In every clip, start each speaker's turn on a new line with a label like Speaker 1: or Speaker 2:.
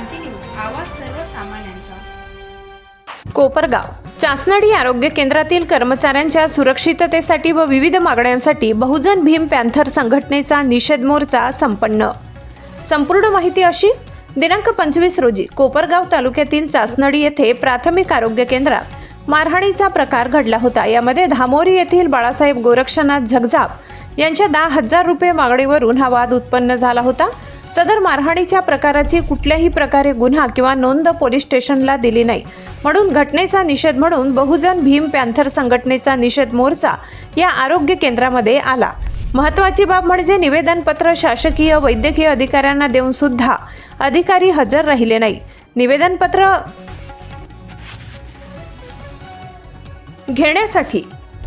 Speaker 1: क्रांती news आवाज सर्वसामान्यांचा.
Speaker 2: कोपरगाव. चासनडी आरोग्य केंद्रातील कर्मचाऱ्यांच्या सुरक्षिततेसाठी व विविध मागण्यांसाठी बहुजन भीम पॅन्थर संघटनेचा निषेध मोर्चा संपन्न. संपूर्ण माहिती अशी दिनांक पंचवीस रोजी कोपरगाव तालुक्यातील चासनडी येथे प्राथमिक आरोग्य केंद्रात मारहाणीचा प्रकार घडला होता. यामध्ये धामोरी येथील बाळासाहेब गोरक्षनाथ झगझाप यांच्या दहा हजार रुपये मागणीवरून हा वाद उत्पन्न झाला होता. सदर मारहाणीच्या प्रकाराची कुठल्याही प्रकारे गुन्हा किंवा नोंद पोलीस स्टेशनला दिली नाही. म्हणून घटनेचा निषेध म्हणून बहुजन भीम पॅन्थर संघटनेचा निषेध मोर्चा या आरोग्य केंद्रामध्ये आला. महत्वाची बाब म्हणजे निवेदनपत्र शासकीय वैद्यकीय अधिकाऱ्यांना देऊन सुद्धा अधिकारी हजर राहिले नाही. निवेदनपत्र घेण्यासाठी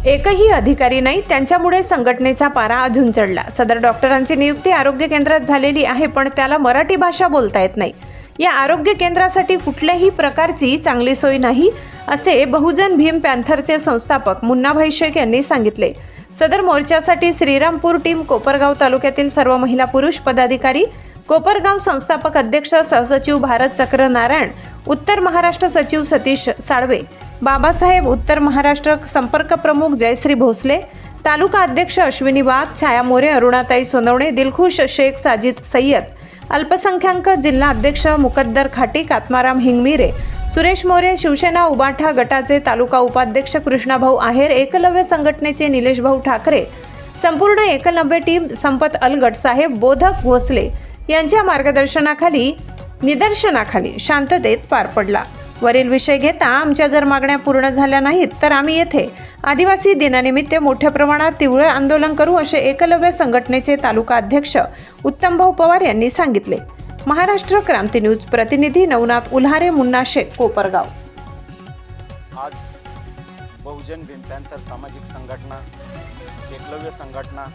Speaker 2: एकही अधिकारी नाही त्यांच्यामुळे संघटनेचा पारा अजून चढला. सदर डॉक्टरांची नियुक्ती आरोग्य केंद्रात झालेली आहे पण त्याला मराठी भाषा बोलता येत नाही. या आरोग्य केंद्रासाठी कुठल्याही प्रकारची चांगली सोय नाही असे बहुजन भीम पॅन्थरचे संस्थापक मुन्नाभाई शेख यांनी सांगितले. सदर मोर्चासाठी श्रीरामपूर टीम कोपरगाव तालुक्यातील सर्व महिला पुरुष पदाधिकारी कोपरगाव संस्थापक अध्यक्ष सहसचिव भारत चक्र नारायण उत्तर महाराष्ट्र सचिव सतीश साळवे बाबासाहेब उत्तर महाराष्ट्र संपर्क प्रमुख जयश्री भोसले तालुका अध्यक्ष अश्विनी वाघ छाया मोरे अरुणाताई सोनवणे दिलखुश शेख साजिद सय्यद अल्पसंख्याक जिल्हा अध्यक्ष मुकद्दर खाटीक आत्माराम हिंगमिरे सुरेश मोरे शिवसेना उबाठा गटाचे तालुका उपाध्यक्ष कृष्णाभाऊ आहेर एकलव्य संघटनेचे निलेशभाऊ ठाकरे संपूर्ण एकलव्य टीम संपत अलगट साहेब बोधक भोसले यांच्या मार्गदर्शनाखाली निदर्शनाखाली शांततेत पार पडला. वरील विषय घेता आमच्या जर मागण्या पूर्ण झाल्या नाहीत तर आम्ही येथे आदिवासी दिनानिमित्त मोठ्या प्रमाणात तीव्र आंदोलन करू असे एकलव्य संघटनेचे तालुका अध्यक्ष उत्तमभाऊ पवार यांनी सांगितले. महाराष्ट्र क्रांती न्यूज प्रतिनिधी नवनाथ उल्हारे मुन्ना शेख कोपरगाव.
Speaker 3: आज बहुजन भीम सामाजिक संघटना एकलव्य संघटना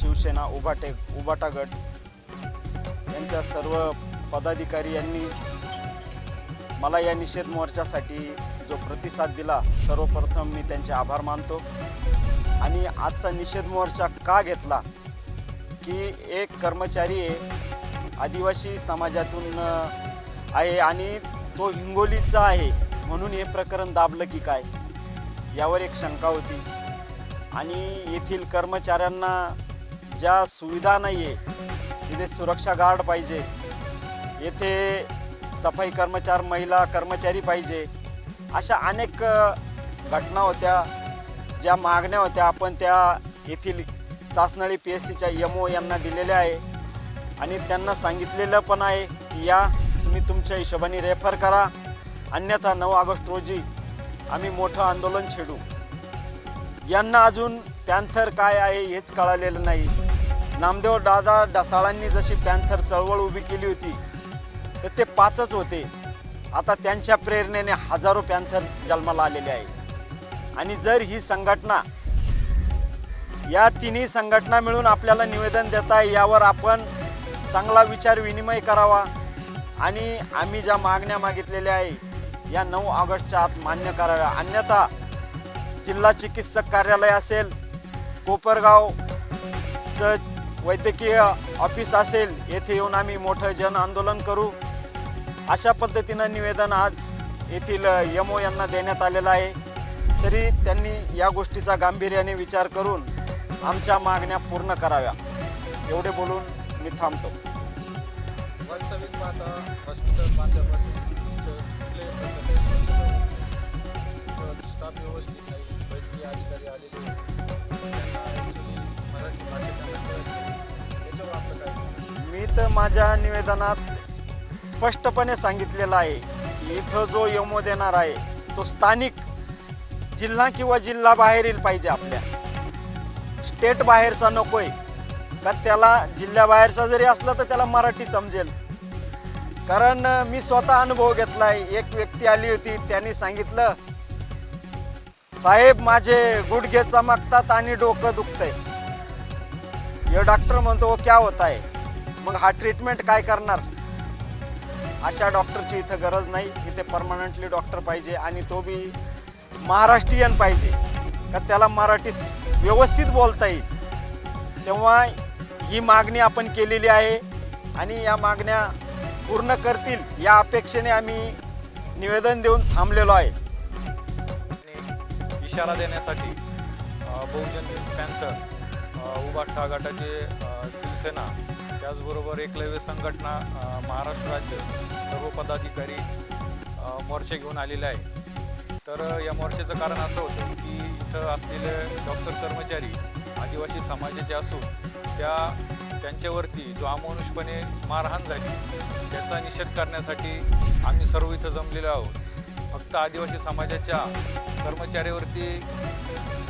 Speaker 3: शिवसेना उभाटे उबाटा गट यांच्या सर्व पदाधिकारी यांनी मला या निषेध मोर्चासाठी जो प्रतिसाद दिला सर्वप्रथम मी त्यांचे आभार मानतो. आणि आजचा निषेध मोर्चा का घेतला? की एक कर्मचारी आदिवासी समाजातून आहे आणि तो हिंगोलीचा आहे म्हणून हे प्रकरण दाबलं की काय? यावर एक शंका होती. आणि येथील कर्मचाऱ्यांना ज्या सुविधा नाही आहे तिथे सुरक्षा गार्ड पाहिजे. येथे सफाई कर्मचार महिला कर्मचारी पाहिजे. अशा अनेक घटना होत्या. ज्या मागण्या होत्या आपण त्या येथील चाचनळी पी एस सीच्या एम ओ यांना दिलेल्या आहे. आणि त्यांना सांगितलेलं पण आहे की या तुम्ही तुमच्या हिशोबाने रेफर करा. अन्यथा नऊ ऑगस्ट रोजी आम्ही मोठं आंदोलन छेडू. यांना अजून पॅन्थर काय आहे हेच कळालेलं नाही. नामदेव दादा ढसाळांनी जशी पॅन्थर चळवळ उभी केली होती तर ते पाचच होते. आता त्यांच्या प्रेरणेने हजारो पॅन्थर जन्माला आलेले आहे. आणि जर ही संघटना या तिन्ही संघटना मिळून आपल्याला निवेदन देत आहे यावर आपण चांगला विचार विनिमय करावा. आणि आम्ही ज्या मागण्या मागितलेल्या आहे या नऊ ऑगस्टच्या आत मान्य कराव्या. अन्यथा जिल्हा चिकित्सक कार्यालय असेल कोपरगावचं वैद्यकीय ऑफिस असेल येथे येऊन आम्ही मोठं जन आंदोलन करू. अशा पद्धतीनं निवेदन आज येथील यमो यांना देण्यात आलेलं आहे. तरी त्यांनी या गोष्टीचा गांभीर्याने विचार करून आमच्या मागण्या पूर्ण कराव्या. एवढे बोलून मी थांबतो.
Speaker 4: वास्तविक हॉस्पिटल स्टाफ व्यवस्थित नाही. वैद्यकीय अधिकारी आलेले मराठी?
Speaker 3: मी तर माझ्या निवेदनात स्पष्टपणे सांगितलेलं आहे की इथं जो यमो देणार आहे तो स्थानिक जिल्हा किंवा जिल्हा बाहेरील पाहिजे आपल्या. स्टेट बाहेरचा नकोय. का त्याला जिल्ह्याबाहेरचा जरी असला तर त्याला मराठी समजेल. कारण मी स्वतः अनुभव घेतलाय. एक व्यक्ती आली होती त्यांनी सांगितलं साहेब माझे गुडघे चमकतात आणि डोकं दुखतंय. हे डॉक्टर म्हणतो हो, क्या होता आहे मग हा ट्रीटमेंट काय करणार? अशा डॉक्टरची इथं गरज नाही. इथे परमनंटली डॉक्टर पाहिजे आणि तो बी महाराष्ट्रीयन पाहिजे. का त्याला मराठी व्यवस्थित बोलता येईल. तेव्हा ही मागणी आपण केलेली आहे आणि या मागण्या पूर्ण करतील या अपेक्षेने आम्ही निवेदन देऊन थांबलेलो आहे.
Speaker 4: इशारा देण्यासाठी बहुजन पॅन्थर उभा ठागाटाचे शिवसेना त्याचबरोबर एकलव्य संघटना महाराष्ट्र राज्य सर्व पदाधिकारी मोर्चे घेऊन आलेले आहे. तर या मोर्चेचं कारण असं होतं की इथं असलेले डॉक्टर कर्मचारी आदिवासी समाजाचे असून त्या त्यांच्यावरती जो अमानुषपणे मारहाण झाली त्याचा निषेध करण्यासाठी आम्ही सर्व इथं जमलेलो आहोत. फक्त आदिवासी समाजाच्या कर्मचाऱ्यावरती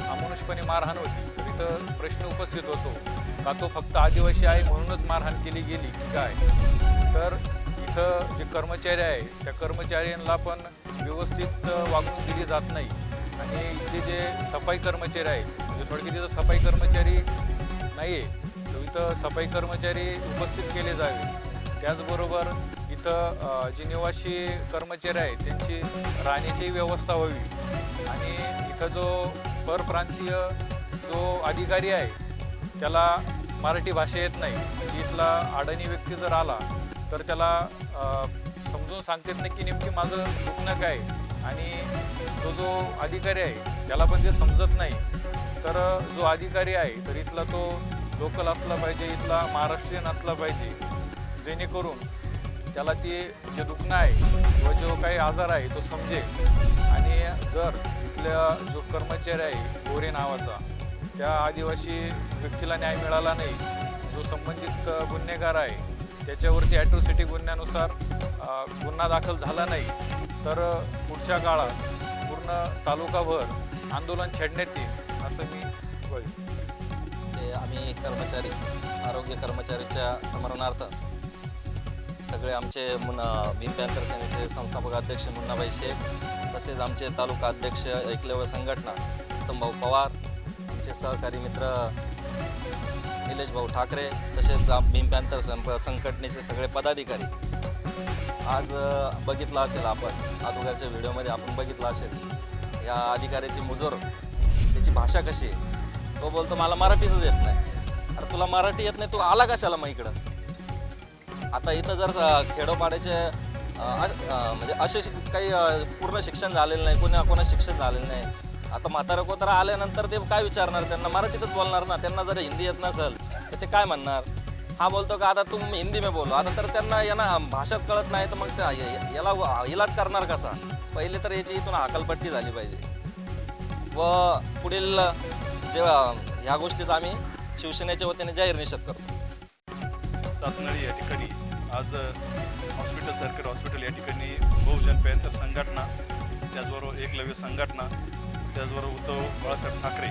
Speaker 4: अमानुषपणे मारहाण होती. तर इथं प्रश्न उपस्थित होतो. का तो फक्त आदिवासी आहे म्हणूनच मारहाण केली गेली की काय? तर इथं जे कर्मचारी आहे त्या कर्मचाऱ्यांना पण व्यवस्थित वागणूक दिली जात नाही. आणि इथले जे सफाई कर्मचारी आहेत म्हणजे थोडक्यात इथं सफाई कर्मचारी नाही आहे तर इथं सफाई कर्मचारी उपस्थित केले जावे. त्याचबरोबर इथं जे निवासी कर्मचारी आहेत त्यांची राहण्याची व्यवस्था व्हावी. आणि इथं जो परप्रांतीय जो अधिकारी आहे त्याला मराठी भाषा येत नाही. म्हणजे इथला अडाणी व्यक्ती जर आला तर त्याला समजून सांगता येत नाही की नेमकी माझं दुखणं काय आणि तो जो अधिकारी आहे त्याला पण ते समजत नाही. तर जो अधिकारी आहे तर इथला तो लोकल असला पाहिजे इथला महाराष्ट्रीयन असला पाहिजे. जेणेकरून त्याला ती जे दुखणं आहे किंवा जो काही आजार आहे तो समजेल. आणि जर इथल्या जो कर्मचारी आहे गोरे नावाचा त्या आदिवासी व्यक्तीला न्याय मिळाला नाही जो संबंधित गुन्हेगार आहे त्याच्यावरती ॲट्रोसिटी गुन्ह्यानुसार गुन्हा दाखल झाला नाही तर पुढच्या काळात पूर्ण तालुकाभर आंदोलन छेडण्यात येईल असं मी
Speaker 5: ते आम्ही कर्मचारी आरोग्य कर्मचारीच्या स्मरणार्थ सगळे आमचे मुन्ना भीम पॅन्थर सेनेचे संस्थापक अध्यक्ष मुन्नाबाई शेख तसेच आमचे तालुका अध्यक्ष एकलव्य संघटना उत्तमभाऊ पवार आमचे सहकारी मित्र निलेश भाऊ ठाकरे तसेच आम- संप संघटनेचे सगळे पदाधिकारी. आज बघितला बघितलं असेल आपण अगोदरच्या व्हिडिओमध्ये आपण बघितलं असेल या अधिकाऱ्याची मुजोर त्याची भाषा कशी आहे? तो बोलतो मला मराठीच येत नाही. अरे तुला मराठी येत नाही तू आला कशाला मग इकडं? आता इथं जर खेडोपाड्याचे म्हणजे असे काही पूर्ण शिक्षण झालेलं नाही कोणी कोणा शिक्षण झालेलं नाही. आता म्हातारा कोतारा आल्यानंतर ते काय विचारणार? त्यांना मराठीतच बोलणार ना? त्यांना जर हिंदी येत नसेल तर ते काय म्हणणार? हा बोलतो का आता तुम हिंदी में बोलो. आता तर त्यांना यांना भाषाच कळत नाही तर मग त्या याला इलाज करणार कसा? पहिले तर याची इथून हाकलपट्टी झाली पाहिजे. व पुढील जे ह्या गोष्टीचा आम्ही शिवसेनेच्या वतीने जाहीर निषेध करतो.
Speaker 6: चाचणी या ठिकाणी आज हॉस्पिटल सरकारी हॉस्पिटल या ठिकाणी बहुजन पॅन्थर संघटना त्याचबरोबर एकलव्य संघटना त्याचबरोबर उद्धव बाळासाहेब ठाकरे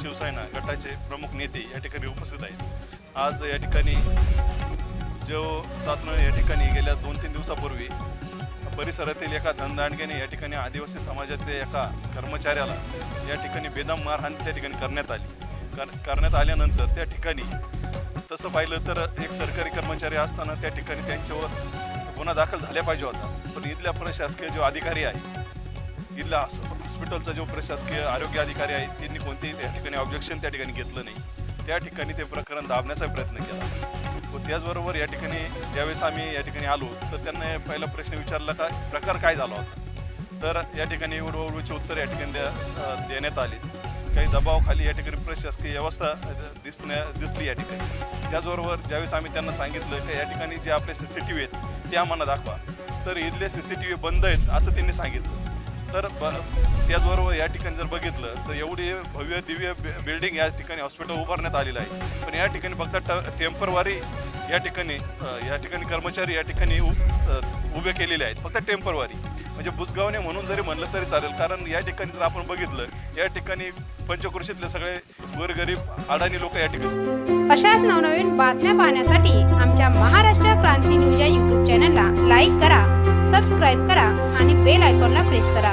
Speaker 6: शिवसेना गटाचे प्रमुख नेते या ठिकाणी उपस्थित आहेत. आज या ठिकाणी जो चाचणी या ठिकाणी गेल्या दोन तीन दिवसापूर्वी परिसरातील एका धनदांडग्याने या ठिकाणी आदिवासी समाजाच्या एका कर्मचाऱ्याला या ठिकाणी बेदम मारहाण त्या ठिकाणी करण्यात आली. कर करण्यात आल्यानंतर त्या ठिकाणी तसं पाहिलं तर एक सरकारी कर्मचारी असताना त्या ठिकाणी त्यांच्यावर गुन्हा दाखल झाल्या पाहिजे होता. पण इथल्या प्रशासकीय जो अधिकारी आहे जिल्हा हॉस्पिटलचा जो प्रशासकीय आरोग्य अधिकारी आहे त्यांनी कोणतेही त्या ठिकाणी ऑब्जेक्शन त्या ठिकाणी घेतलं नाही. त्या ठिकाणी ते प्रकरण दाबण्याचा प्रयत्न केला. व त्याचबरोबर या ठिकाणी ज्यावेळेस आम्ही या ठिकाणी आलो तर त्यांना पहिला प्रश्न विचारला का प्रकार काय झाला होता? तर या ठिकाणी उडवडूचे उत्तर या ठिकाणी द्या देण्यात आले. काही दबावाखाली या ठिकाणी प्रशासकीय व्यवस्था दिसण्या दिसली या ठिकाणी. त्याचबरोबर ज्यावेळेस आम्ही त्यांना सांगितलं की या ठिकाणी जे आपले सी सी टी व्ही आहेत ते आम्हाला दाखवा. तर इथले सी सी टी व्ही बंद आहेत असं त्यांनी सांगितलं. तर ब त्याचबरोबर या ठिकाणी जर बघितलं तर एवढी भव्य दिव्य बिल्डिंग या ठिकाणी हॉस्पिटल उभारण्यात आलेलं आहे. पण या ठिकाणी फक्त ट टेम्परवारी या ठिकाणी या ठिकाणी कर्मचारी या ठिकाणी उभे केलेले आहेत. फक्त टेम्परवारी म्हणजे बुजगावणे म्हणून जरी म्हणलं तरी चालेल कारण या ठिकाणी जर आपण बघितलं या ठिकाणी पंचकृषीतले सगळे गोरगरीब अडाणी लोक या ठिकाणी
Speaker 1: अशाच नवनवीन बातम्या पाहण्यासाठी आमच्या महाराष्ट्र क्रांती न्यूज या यूट्यूब चॅनलला लाईक करा सबस्क्राईब करा आणि बेल आयकॉनला प्रेस करा.